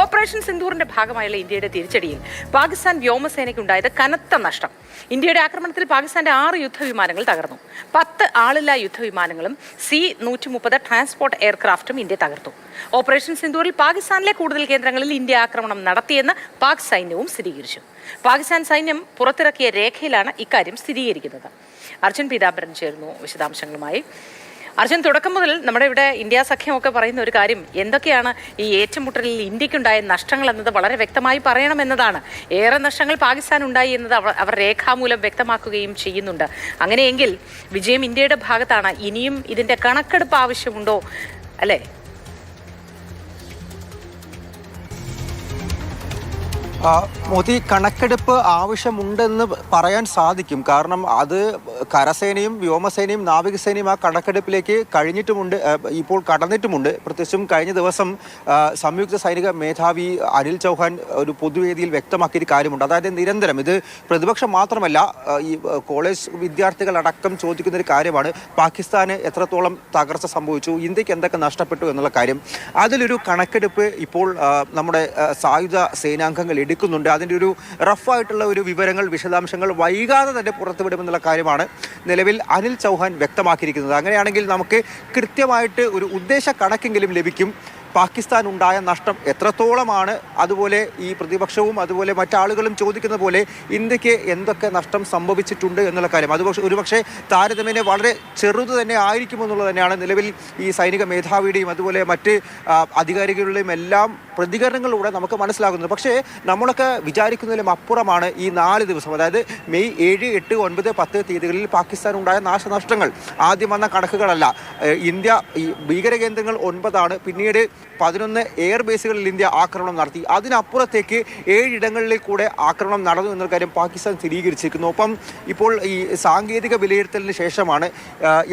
Operation സിന്ദൂറിന്റെ ഭാഗമായുള്ള ഇന്ത്യയുടെ തിരിച്ചടിയിൽ പാകിസ്ഥാൻ വ്യോമസേനയ്ക്കുണ്ടായത് കനത്ത നഷ്ടം. ഇന്ത്യയുടെ ആക്രമണത്തിൽ പാകിസ്ഥാന്റെ ആറ് യുദ്ധവിമാനങ്ങൾ തകർന്നു. പത്ത് ആളില്ലാ യുദ്ധവിമാനങ്ങളും സി നൂറ്റി മുപ്പത് ട്രാൻസ്പോർട്ട് എയർക്രാഫ്റ്റും ഇന്ത്യ തകർത്തു. ഓപ്പറേഷൻ സിന്ദൂറിൽ പാകിസ്ഥാനിലെ കൂടുതൽ കേന്ദ്രങ്ങളിൽ ഇന്ത്യ ആക്രമണം നടത്തിയെന്ന് പാക് സൈന്യവും സ്ഥിരീകരിച്ചു. പാകിസ്ഥാൻ സൈന്യം പുറത്തിറക്കിയ രേഖയിലാണ് ഇക്കാര്യം സ്ഥിരീകരിക്കുന്നത്. അർജുൻ പീതാംബരൻ ചേർന്നു വിശദാംശങ്ങളുമായി. അർജുൻ തുടക്കം മുതൽ നമ്മുടെ ഇവിടെ ഇന്ത്യ സഖ്യമൊക്കെ പറയുന്ന ഒരു കാര്യം എന്തൊക്കെയാണ് ഈ ഏറ്റുമുട്ടലിൽ ഇന്ത്യക്കുണ്ടായ നഷ്ടങ്ങൾ എന്നത് വളരെ വ്യക്തമായി പറയണമെന്നതാണ് ഏറെ നഷ്ടങ്ങൾ പാകിസ്ഥാൻ ഉണ്ടായി എന്നത് അവർ അവർ രേഖാമൂലം വ്യക്തമാക്കുകയും ചെയ്യുന്നുണ്ട്. അങ്ങനെയെങ്കിൽ വിജയം ഇന്ത്യയുടെ ഭാഗത്താണ്. ഇനിയും ഇതിന്റെ കണക്കെടുപ്പ് ആവശ്യമുണ്ടോ? അല്ലേ? മോദി കണക്കെടുപ്പ് ആവശ്യമുണ്ടെന്ന് പറയാൻ സാധിക്കും. കാരണം അത് കരസേനയും വ്യോമസേനയും നാവികസേനയും ആ കണക്കെടുപ്പിലേക്ക് കഴിഞ്ഞിട്ടുമുണ്ട് ഇപ്പോൾ കടന്നിട്ടുമുണ്ട്. പ്രത്യേകിച്ചും കഴിഞ്ഞ ദിവസം സംയുക്ത സൈനിക മേധാവി അനിൽ ചൗഹാൻ ഒരു പൊതുവേദിയിൽ വ്യക്തമാക്കിയൊരു കാര്യമുണ്ട്. അതായത് നിരന്തരം ഇത് പ്രതിപക്ഷം മാത്രമല്ല ഈ കോളേജ് കോളേജ് വിദ്യാർത്ഥികളടക്കം ചോദിക്കുന്ന ഒരു കാര്യമാണ്. പാകിസ്ഥാന് എത്രത്തോളം തകർച്ച സംഭവിച്ചു ഇന്ത്യയ്ക്ക് എന്തൊക്കെ നഷ്ടപ്പെട്ടു എന്നുള്ള കാര്യം. അതിലൊരു കണക്കെടുപ്പ് ഇപ്പോൾ നമ്മുടെ സായുധ സേനാംഗങ്ങൾ എടുക്കുന്നുണ്ട്. അതിന്റെ ഒരു റഫായിട്ടുള്ള ഒരു വിവരങ്ങൾ വിശദാംശങ്ങൾ വൈകാതെ തന്നെ പുറത്തുവിടുമെന്നുള്ള കാര്യമാണ് നിലവിൽ അനിൽ ചൗഹാൻ വ്യക്തമാക്കിയിരിക്കുന്നത്. അങ്ങനെയാണെങ്കിൽ നമുക്ക് കൃത്യമായിട്ട് ഒരു ഉദ്ദേശ കണക്കെങ്കിലും ലഭിക്കും. പാകിസ്ഥാൻ ഉണ്ടായ നഷ്ടം എത്രത്തോളമാണ്? അതുപോലെ ഈ പ്രതിപക്ഷവും അതുപോലെ മറ്റാളുകളും ചോദിക്കുന്ന പോലെ ഇന്ത്യയ്ക്ക് എന്തൊക്കെ നഷ്ടം സംഭവിച്ചിട്ടുണ്ട് എന്നുള്ള കാര്യം. അത് പക്ഷേ ഒരുപക്ഷെ താരതമ്യേന വളരെ ചെറുത് തന്നെ ആയിരിക്കുമെന്നുള്ളത് തന്നെയാണ് നിലവിൽ ഈ സൈനിക മേധാവിയുടെയും അതുപോലെ മറ്റ് അധികാരികളുടെയും എല്ലാം പ്രതികരണങ്ങളിലൂടെ നമുക്ക് മനസ്സിലാകുന്നത്. പക്ഷേ നമ്മളൊക്കെ വിചാരിക്കുന്നതിലും അപ്പുറമാണ് ഈ നാല് ദിവസം. അതായത് മെയ് ഏഴ് എട്ട് ഒൻപത് പത്ത് തീയതികളിൽ പാകിസ്ഥാൻ ഉണ്ടായ നാശനഷ്ടങ്ങൾ. ആദ്യം വന്ന കണക്കുകളല്ല. ഇന്ത്യ ഈ ഭീകര കേന്ദ്രങ്ങൾ ഒൻപതാണ്. പിന്നീട് പതിനൊന്ന് എയർ ബേസുകളിൽ ഇന്ത്യ ആക്രമണം നടത്തി. അതിനപ്പുറത്തേക്ക് ഏഴിടങ്ങളിൽ കൂടെ ആക്രമണം നടന്നു എന്ന കാര്യം പാകിസ്ഥാൻ സ്ഥിരീകരിച്ചിരിക്കുന്നു. ഒപ്പം ഇപ്പോൾ ഈ സാങ്കേതിക വിലയിരുത്തലിന് ശേഷമാണ്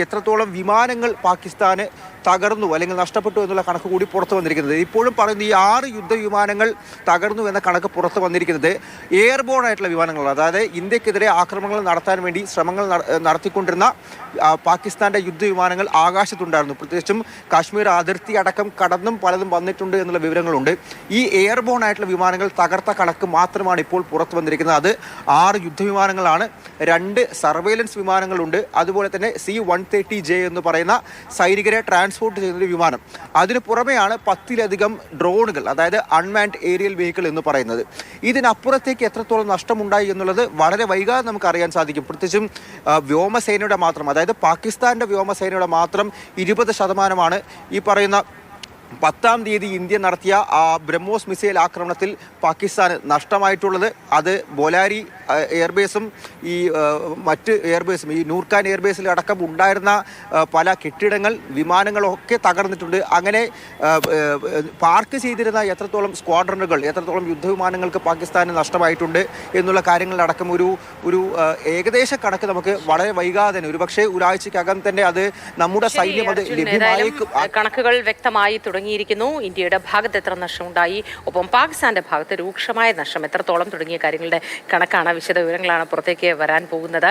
എത്രത്തോളം വിമാനങ്ങൾ പാകിസ്ഥാന് തകർന്നു അല്ലെങ്കിൽ നഷ്ടപ്പെട്ടു എന്നുള്ള കണക്ക് കൂടി പുറത്തു വന്നിരിക്കുന്നത്. ഇപ്പോഴും പറയുന്നത് ഈ ആറ് യുദ്ധവിമാനങ്ങൾ തകർന്നു എന്ന കണക്ക് പുറത്തു വന്നിരിക്കുന്നത് എയർബോൺ ആയിട്ടുള്ള വിമാനങ്ങളാണ്. അതായത് ഇന്ത്യക്കെതിരെ ആക്രമണങ്ങൾ നടത്താൻ വേണ്ടി ശ്രമങ്ങൾ നടത്തിക്കൊണ്ടിരുന്ന പാകിസ്ഥാന്റെ യുദ്ധവിമാനങ്ങൾ ആകാശത്തുണ്ടായിരുന്നു. പ്രത്യേകിച്ചും കാശ്മീർ അതിർത്തി അടക്കം കടന്നും പലതും വന്നിട്ടുണ്ട് എന്നുള്ള വിവരങ്ങളുണ്ട്. ഈ എയർബോൺ ആയിട്ടുള്ള വിമാനങ്ങൾ തകർത്ത കണക്ക് മാത്രമാണ് ഇപ്പോൾ പുറത്തു വന്നിരിക്കുന്നത്. അത് ആറ് യുദ്ധവിമാനങ്ങളാണ്. രണ്ട് സർവൈലൻസ് വിമാനങ്ങളുണ്ട്. അതുപോലെ തന്നെ സി വൺ തേർട്ടി ജെ എന്ന് പറയുന്ന സൈനികരെ ട്രാൻസ്പോർട്ട് ചെയ്യുന്ന ഒരു വിമാനം. അതിന് പുറമെയാണ് പത്തിലധികം ഡ്രോണുകൾ അതായത് അൺമാൻഡ് ഏരിയൽ വെഹിക്കിൾ എന്ന് പറയുന്നത്. ഇതിനപ്പുറത്തേക്ക് എത്രത്തോളം നഷ്ടമുണ്ടായി എന്നുള്ളത് വളരെ വൈകാതെ നമുക്ക് അറിയാൻ സാധിക്കും. പ്രത്യേകിച്ചും വ്യോമസേനയുടെ മാത്രം അതായത് പാകിസ്ഥാന്റെ വ്യോമസേനയുടെ മാത്രം ഇരുപത് ശതമാനമാണ് ഈ പറയുന്ന പത്താം തീയതി ഇന്ത്യ നടത്തിയ ആ ബ്രഹ്മോസ് മിസൈൽ ആക്രമണത്തിൽ പാകിസ്ഥാന് നഷ്ടമായിട്ടുള്ളത്. അത് ബോലാരി എയർബേസും ഈ മറ്റ് എയർബേസും ഈ നൂർഖാൻ എയർബേസിൽ അടക്കം ഉണ്ടായിരുന്ന പല കെട്ടിടങ്ങൾ വിമാനങ്ങളൊക്കെ തകർന്നിട്ടുണ്ട്. അങ്ങനെ പാർക്ക് ചെയ്തിരുന്ന എത്രത്തോളം സ്ക്വാഡ്രണുകൾ എത്രത്തോളം യുദ്ധവിമാനങ്ങൾക്ക് പാകിസ്ഥാന് നഷ്ടമായിട്ടുണ്ട് എന്നുള്ള കാര്യങ്ങളിലടക്കം ഒരു ഒരു ഏകദേശ കണക്ക് നമുക്ക് വളരെ വൈകാതെ തന്നെ ഒരുപക്ഷെ ഒരാഴ്ചക്കകം തന്നെ അത് നമ്മുടെ സൈന്യം അത് ലഭ്യമായി കണക്കുകൾ വ്യക്തമായി തുടങ്ങിയിരിക്കുന്നു. ഇന്ത്യയുടെ ഭാഗത്ത് എത്ര നഷ്ടമുണ്ടായി? ഒപ്പം പാകിസ്ഥാന്റെ ഭാഗത്ത് രൂക്ഷമായ നഷ്ടം. എത്രത്തോളം തുടങ്ങിയ കാര്യങ്ങളുടെ കണക്കാണ് വിശദ വിവരങ്ങളാണ് പുറത്തേക്ക് വരാൻ പോകുന്നത്.